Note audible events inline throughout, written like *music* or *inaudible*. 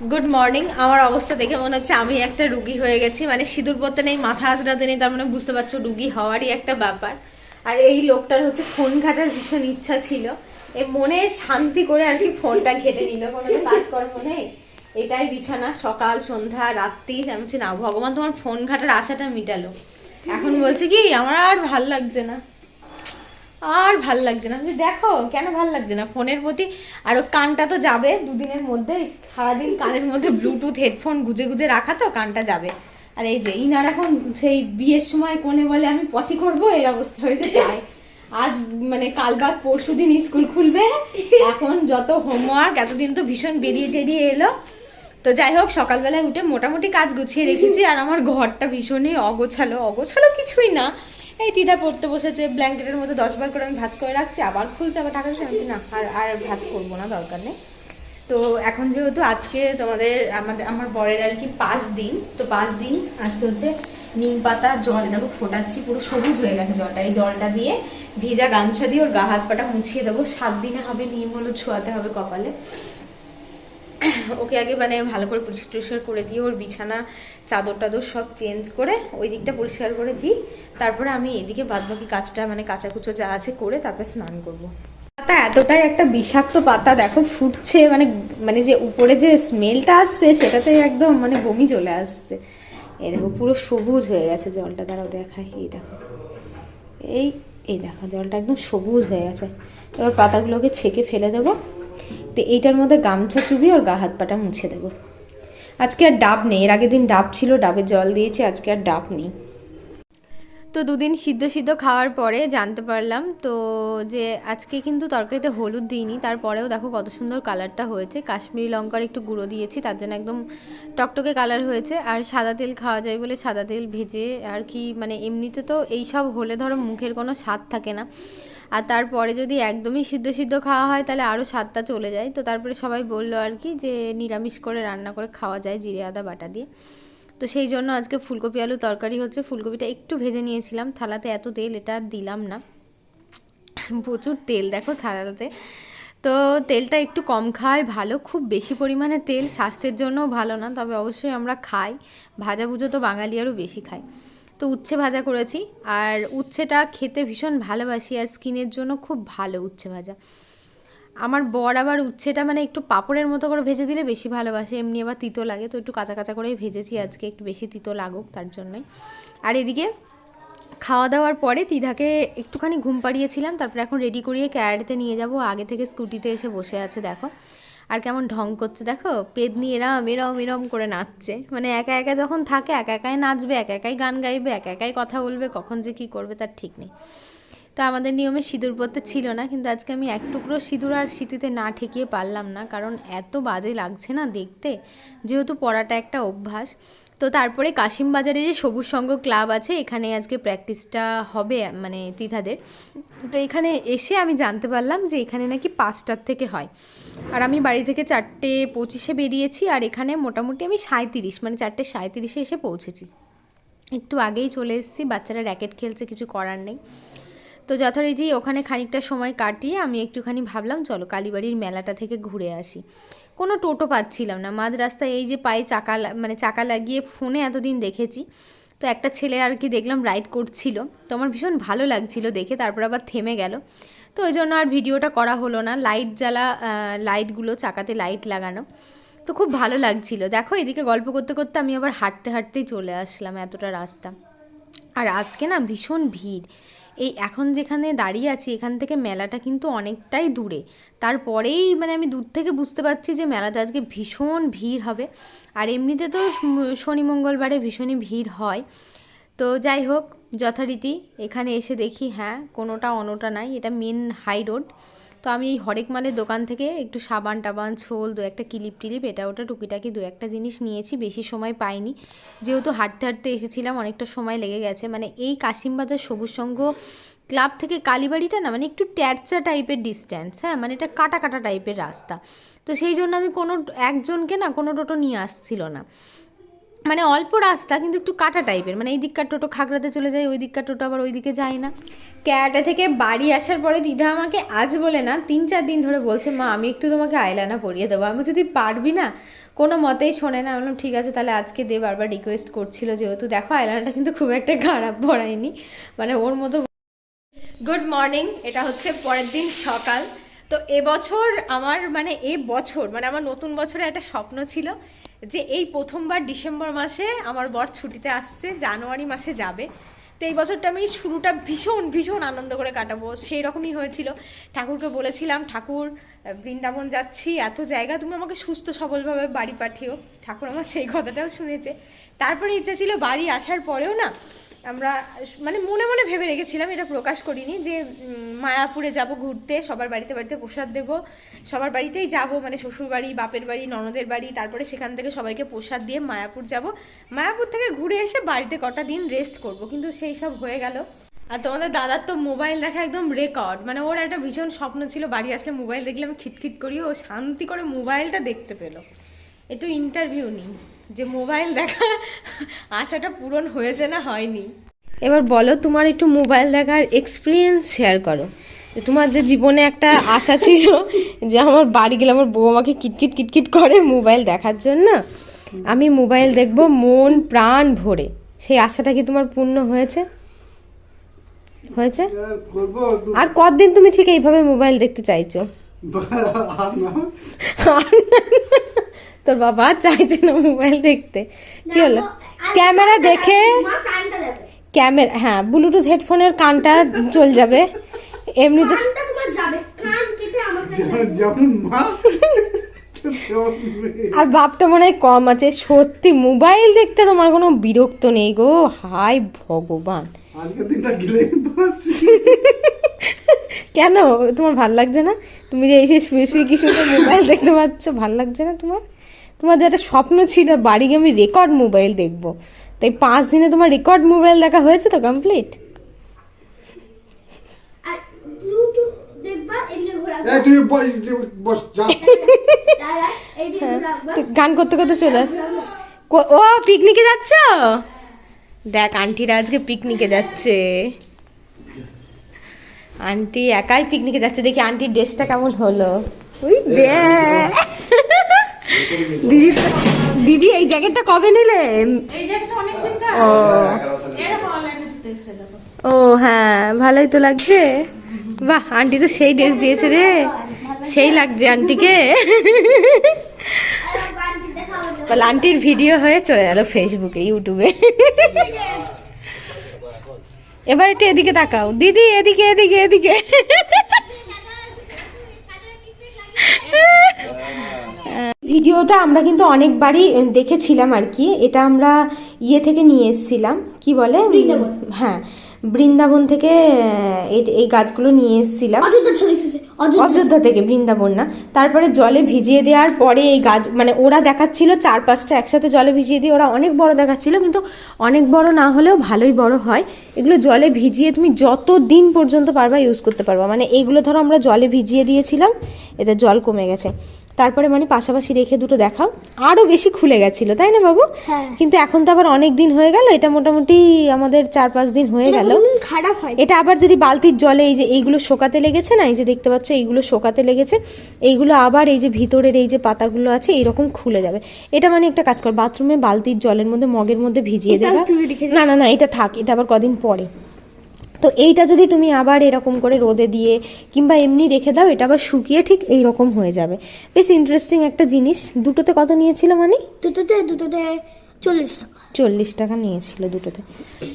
Good morning আমার অবস্থা দেখে মনে হচ্ছে আমি একটা রুগী হয়ে গেছি। মানে সিঁদুর পরতে নেই, মাথা আঁচড়াতে নেই, তার মানে বুঝতে পারছ, রুগী হওয়ারই একটা ব্যাপার। আর এই লোকটার হচ্ছে ফোন ঘাটার ভীষণ ইচ্ছা ছিল। এ মনে শান্তি করে আর কি ফোনটা ঘেটে নিল। কোনো কাজকর্ম নেই। এটাই বিছানা, সকাল, সন্ধ্যা, রাত্রি। আমি বলছি, না, ভগবান, তোমার ফোন ঘাটার আশাটা মিটালো। এখন বলছে কি, আমার আর ভালো লাগছে না। আর ভালো লাগছে না। আমি দেখো, কেন ভালো লাগছে না? ফোনের প্রতি আর ও কানটা তো যাবে দুদিনের মধ্যে। সারাদিন কানের মধ্যে ব্লুটুথ হেডফোন গুজে গুজে রাখা তো, কানটা যাবে। আর এই যে ইনার এখন সেই বিয়ের সময় কোনে বলে, আমি পটি করব? এর অবস্থা হয়েছে তাই। আজ মানে কাল বাদ পরশু দিন স্কুল খুলবে। এখন যত হোমওয়ার্ক, এতদিন তো ভীষণ বেরিয়ে টেরিয়ে এলো। তো যাই হোক, সকালবেলায় উঠে মোটামুটি কাজ গুছিয়ে রেখেছি। আর আমার ঘরটা ভীষণই অগোছালো। অগোছালো কিছুই না। এই দিদা পড়তে বসেছে, ব্ল্যাঙ্কেটের মধ্যে দশবার করে আমি ভাজ করে রাখছি, আবার খুলছে, আবার দিচ্ছে আমি না, আর আর ভাজ করব না, দরকার নেই। তো এখন যেহেতু আজকে তোমাদের, আমাদের, আমার বরের আর কি পাঁচ দিন, তো পাঁচ দিন আজকে হচ্ছে নিম পাতা, জলে দেখো ফোটাচ্ছি, পুরো সবুজ হয়ে গেছে জলটা। এই জলটা দিয়ে ভেজা গামছা দিয়ে ওর গা, হাত, পাটা মুছিয়ে দেবো। সাত দিনে হবে নিম হলুদ ছোঁয়াতে হবে কপালে। ওকে আগে মানে ভালো করে পরিষ্কার করে দিয়ে ওর বিছানা চাদর টাদর সব চেঞ্জ করে ওই দিকটা পরিষ্কার করে দিই। তারপরে আমি এদিকে বাদবাকি কাজটা মানে কাচাকুচো যা আছে করে তারপরে স্নান করব। পাতা এতটাই একটা বিষাক্ত পাতা, দেখো ফুটছে মানে মানে যে উপরে যে স্মেলটা আসছে, সেটাতে একদম মানে বমি চলে আসছে। এই দেখো, পুরো সবুজ হয়ে গেছে জলটা, দাঁড়াও দেখাই, এই দেখো। এই এই দেখো, জলটা একদম সবুজ হয়ে গেছে। এবার পাতাগুলোকে ছেঁকে ফেলে দেবো। তো এইটার মধ্যে গামছা চুবি ওর গা হাত পাটা মুছে দেবো। আজকে আর ডাব নেই, এর আগের দিন ডাব ছিল ডাবের জল দিয়েছি, আজকে আর ডাব নেই। তো দুদিন সিদ্ধ সিদ্ধ খাওয়ার পরে জানতে পারলাম, তো যে আজকে কিন্তু তরকারিতে হলুদ দিইনি, তারপরেও দেখো কত সুন্দর কালারটা হয়েছে। কাশ্মীরি লঙ্কার একটু গুঁড়ো দিয়েছি, তার জন্য একদম টকটকে কালার হয়েছে। আর সাদা তেল খাওয়া যায় বলে সাদা তেল ভেজে আর কি মানে এমনিতে তো এই সব হলে ধরো মুখের কোনো স্বাদ থাকে না। আর তারপরে যদি একদমই সিদ্ধ সিদ্ধ খাওয়া হয়, তাহলে আরও স্বাদটা চলে যায়। তো তারপরে সবাই বলল আর কি যে, নিরামিষ করে রান্না করে খাওয়া যায় জিরে, আদা, বাটা দিয়ে। তো সেই জন্য আজকে ফুলকপি, আলু তরকারি হচ্ছে। ফুলকপিটা একটু ভেজে নিয়েছিলাম। থালাতে এত তেল, এটা দিলাম না। প্রচুর তেল, দেখো থালাতে। তো তেলটা একটু কম খাওয়াই ভালো, খুব বেশি পরিমাণে তেল স্বাস্থ্যের জন্যও ভালো না, তবে অবশ্যই আমরা খাই। ভাজা ভুজো তো বাঙালি আরও বেশি খাই তো উচ্ছে ভাজা করেছি। আর উচ্ছেটা খেতে ভীষণ ভালোবাসি আর স্কিনের জন্য খুব ভালো উচ্ছে ভাজা। আমার বর আবার উচ্ছেটা মানে একটু পাপড়ের মতো করে ভেজে দিলে বেশি ভালোবাসে, এমনি আবার তিতো লাগে, তো একটু কাঁচা কাঁচা করেই ভেজেছি আজকে, একটু বেশি তিতো লাগুক তার জন্যই। আর এদিকে খাওয়া দাওয়ার পরে তিধাকে একটুখানি ঘুম পাড়িয়েছিলাম, তারপর এখন রেডি করিয়ে ক্যারেটে নিয়ে যাব, আগে থেকে স্কুটিতে এসে বসে আছে, দেখো। আর কেমন ঢং করছে দেখো? পেদনি এরম এরম এরম করে নাচছে। মানে একা একা যখন থাকে, একা একাই নাচবে, একা একাই গান গাইবে, একা একাই কথা বলবে, কখন যে কী করবে তার ঠিক নেই। তো আমাদের নিয়মে সিঁদুর পরতে ছিল না, কিন্তু আজকে আমি এক টুকরো সিঁদুর আর শীতিতে না ঠেকিয়ে পারলাম না, কারণ এত বাজে লাগছে না দেখতে। যেহেতু পড়াটা একটা অভ্যাস তো তারপরে কাশিম বাজারে যে সবুজ সংঘ ক্লাব আছে, এখানে আজকে প্র্যাকটিসটা হবে মানে তিথাদের। তো এখানে এসে আমি জানতে পারলাম যে এখানে নাকি পাঁচটার থেকে হয়। আর আমি বাড়ি থেকে চারটে পঁচিশে বেরিয়েছি, আর এখানে মোটামুটি আমি সাঁত্রিশ মানে চারটে সাঁত্রিশে এসে পৌঁছেছি। একটু আগেই চলে এসেছি, বাচ্চারা র্যাকেট খেলছে, কিছু করার নেই। তো যথারীতি ওখানে খানিকটা সময় কাটিয়ে আমি একটুখানি ভাবলাম, চলো কালীবাড়ির মেলাটা থেকে ঘুরে আসি। কোনো টোটো পাচ্ছিলাম না। মাঝ রাস্তায় এই যে পায়ে চাকা মানে চাকা লাগিয়ে ফোনে এতদিন দেখেছি। তো একটা ছেলে আর কি দেখলাম রাইড করছিল। তো আমার ভীষণ ভালো লাগছিল দেখে, তারপর আবার থেমে গেল। তো ওই জন্য আর ভিডিওটা করা হলো না। লাইট জ্বালা লাইটগুলো চাকাতে লাইট লাগানো। তো খুব ভালো লাগছিল। দেখো, এদিকে গল্প করতে করতে আমি আবার হাঁটতে হাঁটতেই চলে আসলাম এতটা রাস্তা। আর আজকে না ভীষণ ভিড়। এই এখন যেখানে দাঁড়িয়ে আছি, এখান থেকে মেলাটা কিন্তু অনেকটাই দূরে। তারপরেই মানে আমি দূর থেকে বুঝতে পারছি যে মেলাতে আজকে ভীষণ ভিড় হবে। আর এমনিতে তো শনি, মঙ্গলবারে ভীষণই ভিড় হয়। তো যাই হোক, যথারীতি এখানে এসে দেখি হ্যাঁ কোনোটা অনোটা নাই, এটা মেন হাই রোড তো আমি এই হরেক মালের দোকান থেকে একটু সাবান টাবান, ছোল, দু একটা কিলিপ টিলিপ, এটা ওটা টুকিটাকি দু একটা জিনিস নিয়েছি, বেশি সময় পাইনি। যেহেতু হাঁটতে হাঁটতে এসেছিলাম, অনেকটা সময় লেগে গেছে। মানে এই কাশিমবাজার সবুজ সংঘ ক্লাব থেকে কালীবাড়িটা না মানে একটু ট্যাটচা টাইপের ডিস্ট্যান্স হ্যাঁ? মানে এটা কাটা কাটা টাইপের রাস্তা। তো সেই জন্য আমি কোনো একজনকে না, কোনো টোটো নিয়ে আসছিল না। মানে অল্প রাস্তা, কিন্তু একটু কাটা টাইপের। মানে এই দিককার টোটো খাগড়াতে চলে যায়, ওই দিককার টোটো আবার ওই দিকে যায় না। ক্যারাটা থেকে বাড়ি আসার পরে দিদা আমাকে আজ বলে না, তিন চার দিন ধরে বলছে, মা, আমি একটু তোমাকে আইলানা পরিয়ে দেবো। আমি যদি পারবি না? কোনো মতেই শোনে না। বললাম, ঠিক আছে, তাহলে আজকে দে। বারবার রিকোয়েস্ট করছিল যেহেতু। দেখো আইলাইনারটা কিন্তু খুব একটা খারাপ পড়ায়নি। মানে ওর মতো গুড মর্নিং এটা হচ্ছে পরের দিন সকাল। তো এবছর আমার মানে এ বছর মানে আমার নতুন বছরে একটা স্বপ্ন ছিল যে এই প্রথমবার ডিসেম্বর মাসে আমার বর ছুটিতে আসছে, জানুয়ারি মাসে যাবে। তো এই বছরটা আমি শুরুটা ভীষণ ভীষণ আনন্দ করে কাটাবো। সেই রকমই হয়েছিল। ঠাকুরকে বলেছিলাম, ঠাকুর, বৃন্দাবন যাচ্ছি, এত জায়গা, তুমি আমাকে সুস্থ সবলভাবে বাড়ি পাঠিও। ঠাকুর আমার সেই কথাটাও শুনেছে। তারপরে ইচ্ছা ছিল বাড়ি আসার পরেও না আমরা মানে মনে মনে ভেবে রেখেছিলাম, এটা প্রকাশ করিনি যে মায়াপুরে যাব ঘুরতে, সবার বাড়িতে বাড়িতে প্রসাদ দেব, সবার বাড়িতেই যাব মানে শ্বশুর বাড়ি, বাপের বাড়ি, ননদের বাড়ি, তারপরে সেখান থেকে সবাইকে প্রসাদ দিয়ে মায়াপুর যাব। মায়াপুর থেকে ঘুরে এসে বাড়িতে কটা দিন রেস্ট করব, কিন্তু সেই সব হয়ে গেল। আর তোমাদের দাদার তো মোবাইল দেখা একদম রেকর্ড মানে ওর একটা ভীষণ স্বপ্ন ছিল, বাড়ি আসলে মোবাইল দেখলে আমি খিটখিট করি, ও শান্তি করে মোবাইলটা দেখতে পেল। একটু ইন্টারভিউ নিই। যে মোবাইল দেখা আশাটা পূরণ হয়েছে না হয়নি। এবার বলো তোমার একটু মোবাইল দেখার এক্সপিরিয়েন্স শেয়ার করো। তোমার যে জীবনে একটা আশা ছিল যে আমার বাড়ি গেলে আমার বউ আমাকে কিটকিট কিটকিট করে মোবাইল দেখার জন্য আমি মোবাইল দেখব মন প্রাণ ভরে। সেই আশাটা কি তোমার পূর্ণ হয়েছে? হয়েছে? আর কতদিন তুমি ঠিক এইভাবে মোবাইল দেখতে চাইছো? তোর বাবা চাইছে না মোবাইল দেখতে। কি হলো? ক্যামেরা দেখে ক্যামেরা হ্যাঁ ব্লুটুথ হেডফোনের কানটা চল যাবে। এমনিতে কানটা তোমার যাবে। কান কেটে আমার কাছে যেমন- যেমন মা। তেমন মেয়ে। আর বাপটা মনে হয় কম আছে। সত্যি মোবাইল দেখতে তোমার কোনো বিরক্ত নেই গো। হাই ভগবান। কেন? তোমার ভালো লাগছে না? তুমি যে এসে শুয়ে শুয়ে কি শুনে মোবাইল দেখতে পাচ্ছ ভালো লাগছে না তোমার? তোমার যেটা স্বপ্ন ছিল বাড়ি গিয়ে আমি রেকর্ড মোবাইল দেখব। তাই পাঁচ দিনে তোমার রেকর্ড মোবাইল দেখা হয়েছে তো কমপ্লিট আর ব্লুটুথ দেখবা এদিকে ঘোরাবা এই তুই বস- তুই বস যা। দাদা এইদিকে ঘোরাবা গান করতে করতে চলে আস। ও পিকনিকে যাচ্ছ? দেখ আন্টিরা আজকে পিকনিকে যাচ্ছে। আন্টি একাই পিকনিকে যাচ্ছে দেখি আন্টির ড্রেসটা কেমন হলো। ওই দেখ। দিদি দিদি এই জ্যাকেটটা কবে নিলে? ও। ও হ্যাঁ ভালোই তো লাগছে। বাহ আন্টি তো সেই ড্রেস দিয়েছে রে। সেই লাগছে আন্টিকে। বলে আন্টির ভিডিও হয়ে চলে গেল ফেসবুকে ইউটিউবে এবার একটু এদিকে তাকাও। দিদি এদিকে এদিকে এদিকে। ভিডিওটা আমরা কিন্তু অনেকবারই দেখেছিলাম আর কি। এটা আমরা ইয়ে থেকে নিয়ে এসেছিলাম। কি বলে? হ্যাঁ। বৃন্দাবন থেকে এই- গাছগুলো নিয়ে এসেছিলাম। অযোধ্যা থেকে বৃন্দাবন না। তারপরে জলে ভিজিয়ে দেওয়ার পরে এই গাছ মানে ওরা দেখাচ্ছিল চার পাঁচটা একসাথে জলে ভিজিয়ে দিয়ে ওরা অনেক বড় দেখাচ্ছিল কিন্তু অনেক বড় না হলেও ভালোই বড় হয়। এগুলো জলে ভিজিয়ে তুমি যত দিন পর্যন্ত পারবা ইউজ করতে পারবা। মানে এগুলো ধরো আমরা জলে ভিজিয়ে দিয়েছিলাম এতে জল কমে গেছে। তারপরে মানে পাশাপাশি রেখে দুটো দেখাও। আরও বেশি খুলে গেছিল তাই না বাবু? হ্যাঁ। কিন্তু এখন তো আবার অনেক দিন হয়ে গেল এটা মোটামুটি আমাদের চার পাঁচ দিন হয়ে গেল। খারাপ হয় এটা আবার যদি বালতির জলে এই যে এইগুলো শোকাতে লেগেছে না এই যে দেখতে পাচ্ছ এইগুলো শোকাতে লেগেছে এইগুলো আবার এই যে ভিতরের এই যে পাতাগুলো আছে এইরকম খুলে যাবে। এটা মানে একটা কাজ কর বাথরুমে বালতির জলের মধ্যে মগের মধ্যে ভিজিয়ে দেবে। না না না এটা থাক এটা আবার কদিন পরে। তো এইটা যদি তুমি আবার এরকম করে রোদে দিয়ে কিংবা এমনি রেখে দাও এটা আবার শুকিয়ে ঠিক এই রকম হয়ে যাবে। বেশ ইন্টারেস্টিং একটা জিনিস। দুটোতে কত নিয়েছিল মানে? দুটোতে দুটোতে চল্লিশ টাকা। চল্লিশ টাকা নিয়েছিল দুটোতে।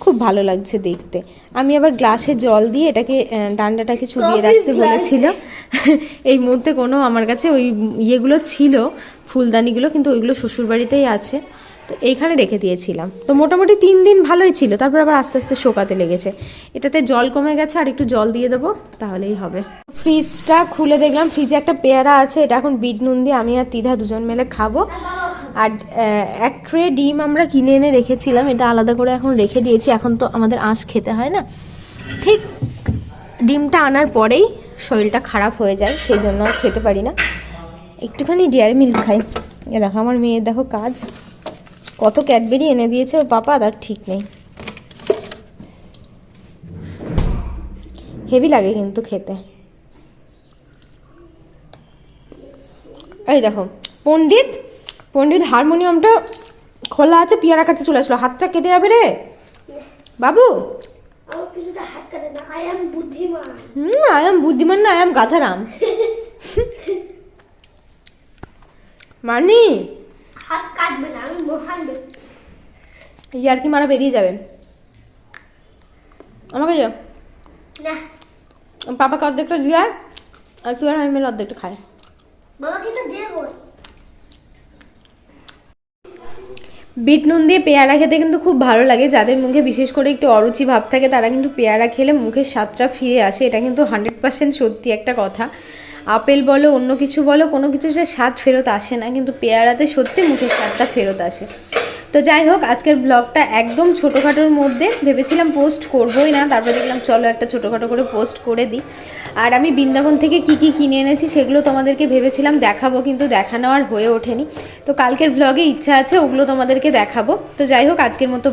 খুব ভালো লাগছে দেখতে। আমি আবার গ্লাসে জল দিয়ে এটাকে ডান্ডাটাকে Coffee রাখতে. বলেছিল। *laughs* এই মধ্যে কোনো আমার কাছে ওই ইয়েগুলো ছিল ফুলদানিগুলো কিন্তু ওইগুলো শ্বশুরবাড়িতেই আছে। তো এইখানে রেখে দিয়েছিলাম। তো মোটামুটি তিন দিন ভালোই ছিল, তারপর আবার আস্তে আস্তে শোকাতে লেগেছে। এটাতে জল কমে গেছে, আর একটু জল দিয়ে দেবো, তাহলেই হবে। ফ্রিজটা খুলে দেখলাম, ফ্রিজে একটা পেয়ারা আছে, এটা এখন বিট নুন দিয়ে আমি আর তিধা দুজন মিলে খাব। আর এক ট্রে ডিম আমরা কিনে এনে রেখেছিলাম, এটা আলাদা করে এখন রেখে দিয়েছি, এখন তো আমাদের আঁশ খেতে হয় না। ঠিক ডিমটা আনার পরেই শরীরটা খারাপ হয়ে যায়, সেই জন্য আর খেতে পারি না। একটুখানি ডেয়ারি মিল্ক খাই। এ দেখো, আমার মেয়ের দেখো কাজ। কত ক্যাডবেরি এনে দিয়েছে ওর পাপা তার ঠিক নেই। হেভি লাগে কিন্তু খেতে। এই দেখো পণ্ডিত পণ্ডিত হারমোনিয়ামটা খোলা আছে পিয়ারা কাটতে চলে আসলো। হাতটা কেটে যাবে রে। বাবু। না আই এম হুম বুদ্ধিমান না আয়াম গাধারাম। মানি। হাত কাটবে না আমি মহান ব্যক্তি ইয়ার কি মারা বেরিয়ে যাবে। আমাকে যাও না। পাপাকে অর্ধেকটা দিয়ে আর তুই আর আমি মিলে অর্ধেকটা খাই। বাবাকে তো দেবো। বিট নুন দিয়ে পেয়ারা খেতে কিন্তু খুব ভালো লাগে। যাদের মুখে বিশেষ করে একটু অরুচি ভাব থাকে তারা কিন্তু পেয়ারা খেলে মুখের স্বাদটা ফিরে আসে। এটা কিন্তু হান্ড্রেড পার্সেন্ট সত্যি একটা কথা। আপেল বলো, অন্য কিছু বলো, কোনো কিছু সে স্বাদ ফেরত আসে না, কিন্তু পেয়ারাতে সত্যি মুখের স্বাদটা ফেরত আসে। তো যাই হোক, আজকের ব্লগটা একদম ছোটোখাটোর মধ্যে ভেবেছিলাম পোস্ট করবোই না, তারপর দেখলাম চলো একটা ছোটোখাটো করে পোস্ট করে দিই। আর আমি বৃন্দাবন থেকে কি কি কিনে এনেছি সেগুলো তোমাদেরকে ভেবেছিলাম দেখাবো, কিন্তু দেখানো আর হয়ে ওঠেনি। তো কালকের ব্লগে ইচ্ছা আছে, ওগুলো তোমাদেরকে দেখাবো। তো যাই হোক, আজকের মতো